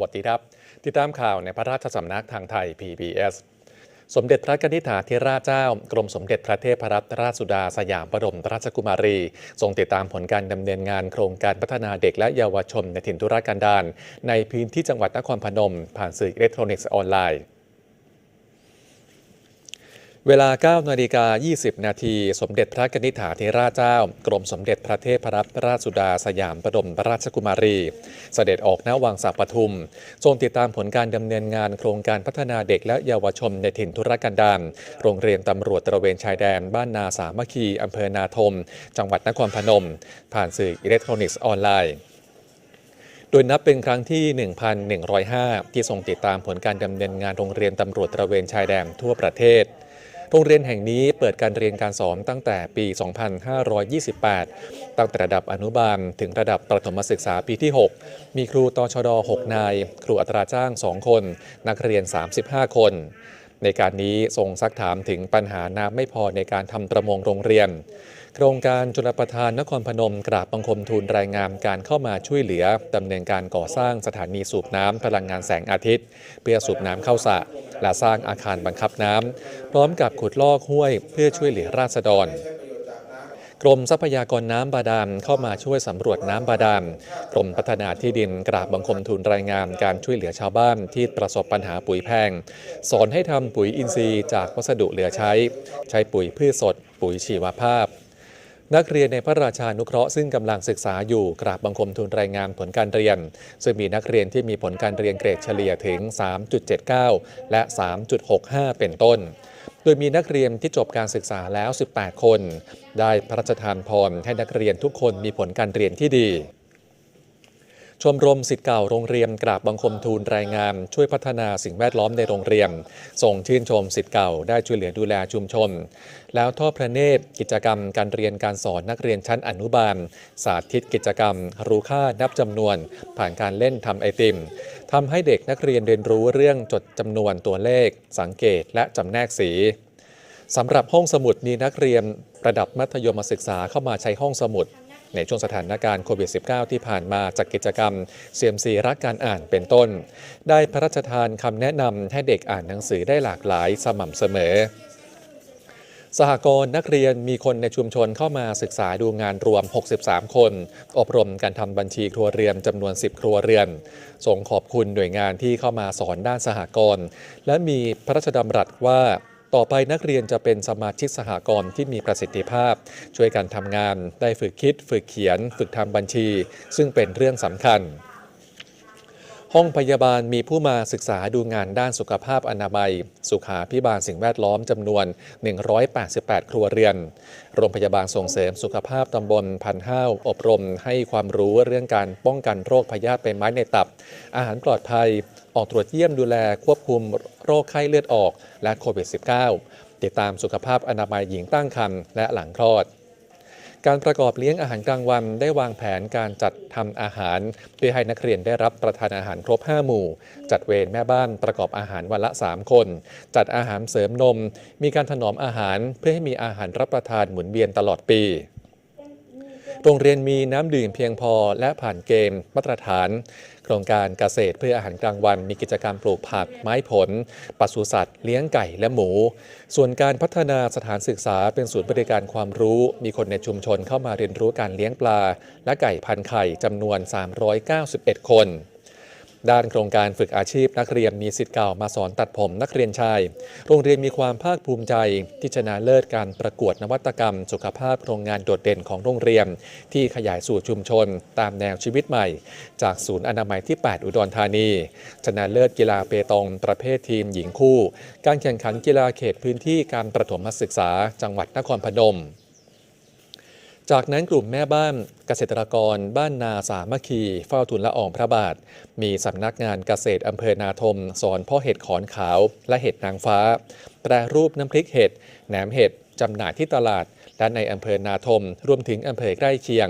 วัสดีครับ ติดตามข่าวในพระราชสำนักทางไทย PBS สมเด็จพระกนิษฐาธิราชเจ้า กรมสมเด็จพระเทพรัตนราชสุดาสยามบรมราชกุมารีทรงติดตามผลการดำเนินงานโครงการพัฒนาเด็กและเยาวชนในถิ่นธุรกันดารในพื้นที่จังหวัดนครพนม ผ่านสื่ออิเล็กทรอนิกส์ออนไลน์ เวลา 9 นาฬิกา 20 นาที สมเด็จพระกนิษฐาธิราชเจ้า กรมสมเด็จพระเทพรัตนราชสุดาสยามบรมราชกุมารี เสด็จออกณวังสักปทุม ทรงติดตามผลการดำเนินงานโครงการพัฒนาเด็กและเยาวชนในถิ่นธุรกันดาร โรงเรียนตำรวจตระเวนชายแดน บ้านนาสามัคคีอำเภอนาทม จังหวัดนครพนม ผ่านสื่ออิเล็กทรอนิกส์ออนไลน์โดยนับเป็นครั้งที่ 1,105 ที่ทรงติดตามผลการดำเนินงานโรงเรียนตำรวจตระเวนชายแดนทั่วประเทศ โรงเรียนแห่งนี้เปิดการเรียนการสอนตั้งแต่ปี 2528 ตั้งแต่ระดับอนุบาลถึงระดับประถมศึกษาปีที่ 6 มีครูตชด 6 นาย ครูอัตราจ้าง 2 คน นักเรียน 35 คน ในการนี้ทรงซักถามถึงปัญหาน้ำไม่พอในการทำประมงโรงเรียนโครงการชลประทานนครพนมกราบบังคมทูลรายงานการเข้ามาช่วยเหลือดำเนินการก่อสร้างสถานีสูบน้ำพลังงานแสงอาทิตย์ เพื่อสูบน้ำเข้าสระ และสร้างอาคารบังคับน้ำพร้อมกับขุดลอกห้วยเพื่อช่วยเหลือราษฎรกรมทรัพยากรน้ำบาดาลเข้ามาช่วยสำรวจน้ำบาดาลกรมพัฒนาที่ดินกราบบังคมทูลรายงานการช่วยเหลือชาวบ้านที่ประสบปัญหาปุ๋ยแพง สอนให้ทำปุ๋ยอินทรีย์จากวัสดุเหลือใช้ ใช้ปุ๋ยพืชสด ปุ๋ยชีวภาพ นักเรียนในพระราชานุเคราะห์ซึ่งกำลังศึกษาอยู่กราบบังคมทูลรายงานผลการเรียน ซึ่งมีนักเรียนที่มีผลการเรียนเกรดเฉลี่ยถึง 3.79 และ 3.65 เป็นต้น โดยมีนักเรียนที่จบการศึกษาแล้ว 18 คน ได้พระราชทานพรให้นักเรียนทุกคนมีผลการเรียนที่ดี ชมรมสิทธิ์เก่าโรงเรียนกราบบังคมทูลรายงาน ช่วยพัฒนาสิ่งแวดล้อมในโรงเรียนส่งชื่นชมสิทธิ์เก่าได้ช่วยเหลือดูแลชุมชน แล้วทอดพระเนตรกิจกรรมการเรียนการสอนนักเรียนชั้นอนุบาล สาธิตกิจกรรม รู้ค่านับจำนวน ผ่านการเล่นทำไอติมทำให้เด็กนักเรียนเรียนรู้เรื่องจดจำนวนตัวเลข สังเกตและจำแนกสีสำหรับห้องสมุดมีนักเรียนระดับมัธยมศึกษาเข้ามาใช้ห้องสมุด ในช่วงสถานการณ์โควิด -19 ที่ผ่านมาจากกิจกรรมเซียมซีรักการอ่านเป็นต้น ได้พระราชทานคำแนะนำให้เด็กอ่านหนังสือได้หลากหลายสม่ำเสมอสหกรณ์นักเรียนมีคนในชุมชนเข้ามาศึกษาดูงานรวม 63 คน อบรมการทำบัญชีครัวเรือนจำนวน 10 ครัวเรือนส่งขอบคุณหน่วยงานที่เข้ามาสอนด้านสหกรณ์และมีพระราชดำรัสว่า ต่อไปนักเรียนจะเป็นสมาชิกสหกรณ์ที่มีประสิทธิภาพ ช่วยกันทำงาน ได้ฝึกคิด ฝึกเขียน ฝึกทำบัญชี ซึ่งเป็นเรื่องสำคัญ ห้องพยาบาลมีผู้มาศึกษาดูงานด้านสุขภาพอนามัย สุขาพิบาลสิ่งแวดล้อมจำนวน 188 ครัวเรือน โรงพยาบาลส่งเสริมสุขภาพตำบลพันห้าวอบรม ให้ความรู้เรื่องการป้องกันโรคพยาธิใบไม้ในตับ อาหารปลอดภัย ออกตรวจเยี่ยมดูแลควบคุมโรคไข้เลือดออกและโควิด -19 ติดตามสุขภาพอนามัยหญิงตั้งครรภ์และหลังคลอด การประกอบเลี้ยงอาหารกลางวัน ได้วางแผนการจัดทำอาหารเพื่อให้นักเรียนได้รับประทานอาหารครบ 5 หมู่ จัดเวรแม่บ้านประกอบอาหารวันละ 3 คน จัดอาหารเสริมนม มีการถนอมอาหารเพื่อให้มีอาหารรับประทานหมุนเวียนตลอดปี โรงเรียนมีน้ำดื่มเพียงพอและผ่านเกณฑ์มาตรฐาน โครงการเกษตรเพื่ออาหารกลางวัน มีกิจกรรมปลูกผักไม้ผลปศุสัตว์ เลี้ยงไก่และหมู ส่วนการพัฒนาสถานศึกษาเป็นศูนย์บริการความรู้ มีคนในชุมชนเข้ามาเรียนรู้การเลี้ยงปลา และไก่พันไข่จำนวน 391 คน ด้านโครงการฝึกอาชีพนักเรียนมีสิทธิ์เก่ามาสอนตัดผมนักเรียนชาย โรงเรียนมีความภาคภูมิใจ ที่ชนะเลิศการประกวดนวัตกรรม สุขภาพโรงงานโดดเด่นของโรงเรียน ที่ขยายสู่ชุมชน ตามแนวชีวิตใหม่ จากศูนย์อนามัยที่ 8 อุดรธานี ชนะเลิศกีฬาเปตองประเภททีมหญิงคู่ การแข่งขันกีฬาเขตพื้นที่การประถมศึกษา จังหวัดนครพนม จากนั้นกลุ่มแม่บ้านเกษตรกร บ้านนาสามัคคี เฝ้าทุนละอองพระบาท มีสำนักงานเกษตรอำเภอนาทม สอนพ่อเห็ดขอนขาวและเห็ดนางฟ้า แปรรูปน้ำพริกเห็ดแหนมเห็ดจำหน่ายที่ตลาด และในอำเภอนาทม รวมถึงอำเภอใกล้เคียง